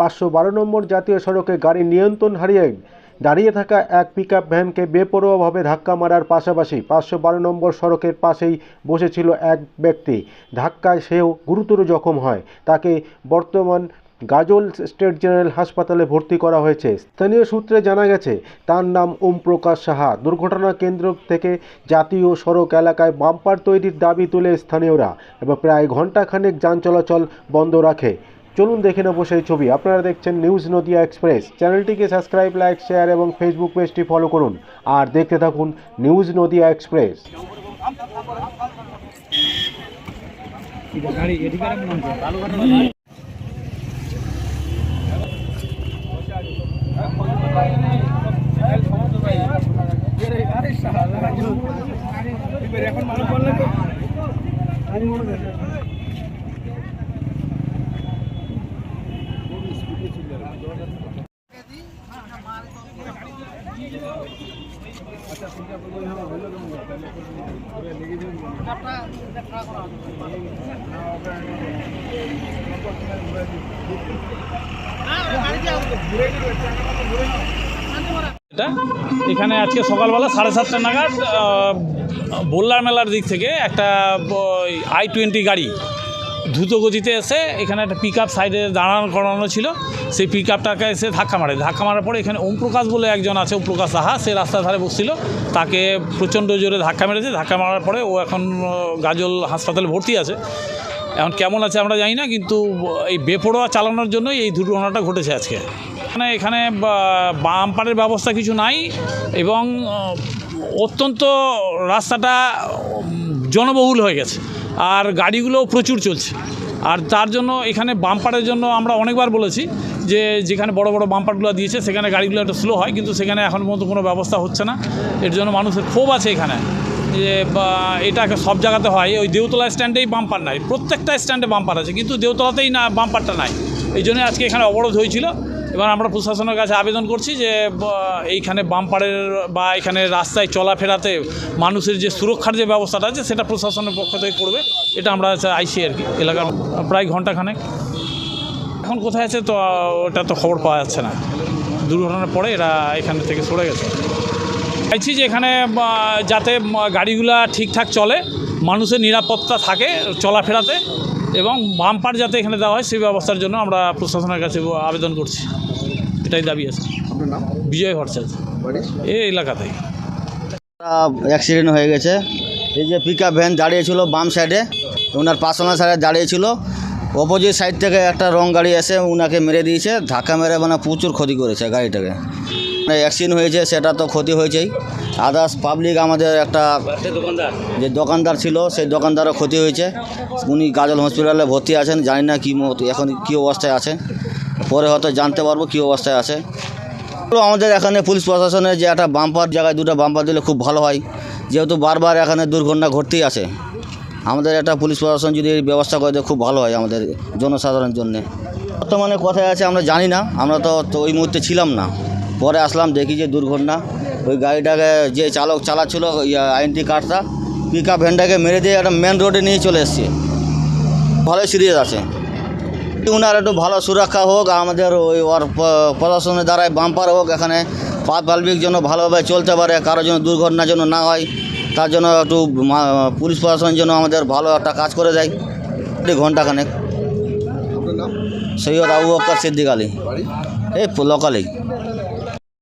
পাঁচশো বারো নম্বর জাতীয় সড়কে গাড়ি নিয়ন্ত্রণ হারিয়ে দাঁড়িয়ে থাকা এক পিকআপ ভ্যানকে বেপরোয়াভাবে ধাক্কা মারার পাশাপাশি পাঁচশো বারো নম্বর সড়কের পাশেই বসেছিল এক ব্যক্তি। ধাক্কায় সেও গুরুতর জখম হয়। তাকে বর্তমান গাজল স্টেট জেনারেল হাসপাতালে ভর্তি করা হয়েছে। স্থানীয় সূত্রে জানা গেছে, তার নাম ওম প্রকাশ সাহা। দুর্ঘটনা কেন্দ্র থেকে জাতীয় সড়ক এলাকায় বাম্পার তৈরির দাবি তুলে স্থানীয়রা এবং প্রায় ঘন্টাখানেক যান চলাচল বন্ধ রাখে। চলুন দেখে নেব সেই ছবি। আপনারা দেখছেন নিউজ নদিয়া এক্সপ্রেস। চ্যানেলটিকে সাবস্ক্রাইব, লাইক, শেয়ার এবং ফেসবুক পেজটি ফলো করুন। আর দেখতে থাকুন নিউজ নদিয়া এক্সপ্রেস। এটা এখানে আজকে সকালবেলা সাড়ে সাতটা নাগাদ বোল্লার মেলার দিক থেকে একটা আই টোয়েন্টি গাড়ি দ্রুত গতিতে এসে এখানে একটা পিক আপ সাইডে দাঁড়ানো করানো ছিল। সেই পিক আপটাকে এসে ধাক্কা মারে। ধাক্কা মারার পরে এখানে ওম প্রকাশ বলে একজন আছে ওম প্রকাশ সাহা। সে রাস্তার ধারে বসছিল। তাকে প্রচণ্ড জোরে ধাক্কা মেরেছে। ধাক্কা মারার পরে ও এখন গাজল হাসপাতালে ভর্তি আছে। এখন কেমন আছে আমরা জানি না, কিন্তু, এই বেপরোয়া চালানোর জন্যই এই দুর্ঘটনাটা ঘটেছে আজকে। মানে এখানে বাম্পারের ব্যবস্থা কিছু নাই এবং অত্যন্ত রাস্তাটা জনবহুল হয়ে গেছে। আর গাড়িগুলোও প্রচুর চলছে। আর তার জন্য এখানে বাম্পারের জন্য আমরা অনেকবার বলেছি যে যেখানে বড় বড় বাম্পারগুলো দিয়েছে, সেখানে গাড়িগুলো একটু স্লো হয়, কিন্তু সেখানে এখন পর্যন্ত কোনো ব্যবস্থা হচ্ছে না। এর জন্য মানুষের ক্ষোভ আছে এখানে। যে এটা সব জায়গাতে হয়। ওই দেউতলা স্ট্যান্ডেই বাম্পার নাই। প্রত্যেকটা স্ট্যান্ডে বাম্পার আছে, কিন্তু দেউতলাতেই না, বাম্পারটা নাই। এই জন্য আজকে এখানে অবরোধ হয়েছিল। এবার আমরা প্রশাসনের কাছে আবেদন করছি যে এইখানে বাম্পারের বা এখানে রাস্তায় চলাফেরাতে মানুষের যে সুরক্ষার যে ব্যবস্থাটা আছে, সেটা প্রশাসনের পক্ষ থেকে করবে। এটা আমরা আইসি আর কি, এলাকার প্রায় ঘন্টাখানেক এখন কোথায় আছে তো, ওটা তো খবর পাওয়া যাচ্ছে না। দুর্ঘটনার পরে এরা এখান থেকে সরে গেছে। চাইছি যে এখানে যাতে গাড়িগুলা ঠিকঠাক চলে, মানুষের নিরাপত্তা থাকে চলাফেরাতে। এবং বাম্পার যাতে এখানে দেওয়া হয় সেই ব্যবস্থার জন্য আমরা প্রশাসনের কাছে আবেদন করছি। এটাই দাবি আছে। বিজয় ভট্টাচার্য। এই এলাকাতেই অ্যাক্সিডেন্ট হয়ে গেছে। এই যে পিক আপ ভ্যান দাঁড়িয়েছিল বাম সাইডে ওনার পার্সোনাল সাইডে দাঁড়িয়েছিল। অপোজিট সাইড থেকে একটা রং গাড়ি এসে ওনাকে মেরে দিয়েছে, ধাক্কা মেরে মানে প্রচুর ক্ষতি করেছে গাড়িটাকে। মানে অ্যাক্সিডেন্ট হয়েছে, সেটা তো ক্ষতি হয়েছেই। আদার্স পাবলিক আমাদের একটা যে দোকানদার ছিল, সেই দোকানদারও ক্ষতি হয়েছে। উনি গাজল হসপিটালে ভর্তি আছেন, জানি না কী মত- এখন কী অবস্থায় আছে। পরে হয়তো জানতে পারব কী অবস্থায় আছে। আমাদের এখানে পুলিশ প্রশাসনের যে একটা বাম্পার জায়গায় দুটো বাম্পার দিলে খুব ভালো হয়। যেহেতু বারবার এখানে দুর্ঘটনা ঘটতেই আছে। আমাদের একটা পুলিশ প্রশাসন যদি ব্যবস্থা করে দেয়, খুব ভালো হয় আমাদের জনসাধারণের জন্য। বর্তমানে কোথায় আছে আমরা জানি না, আমরা তো ওই মুহূর্তে ছিলাম না। পরে আসলাম, দেখি যে দুর্ঘটনা। ওই গাড়িটাকে যে চালক চালাচ্ছিল আইনটি কার্ডটা পিক আপ ভ্যানটাকে মেরে দিয়ে একটা মেন রোডে নিয়ে চলে এসছে। ভালোই সিরিয়াস আছে। ওনার একটু ভালো সুরক্ষা হোক, আমাদের ওই ওর প্রশাসনের দ্বারাই বাম্পার হোক, এখানে পাত পালবিক যেন ভালোভাবে চলতে পারে, কারোর জন্য দুর্ঘটনা যেন না হয়। তার জন্য একটু পুলিশ প্রশাসনের জন্য আমাদের ভালো একটা কাজ করে দেয়। ঘন্টাখানেক সৈয়দ আবু বক্কর সিদ্দিক আলী। এই লোকালেই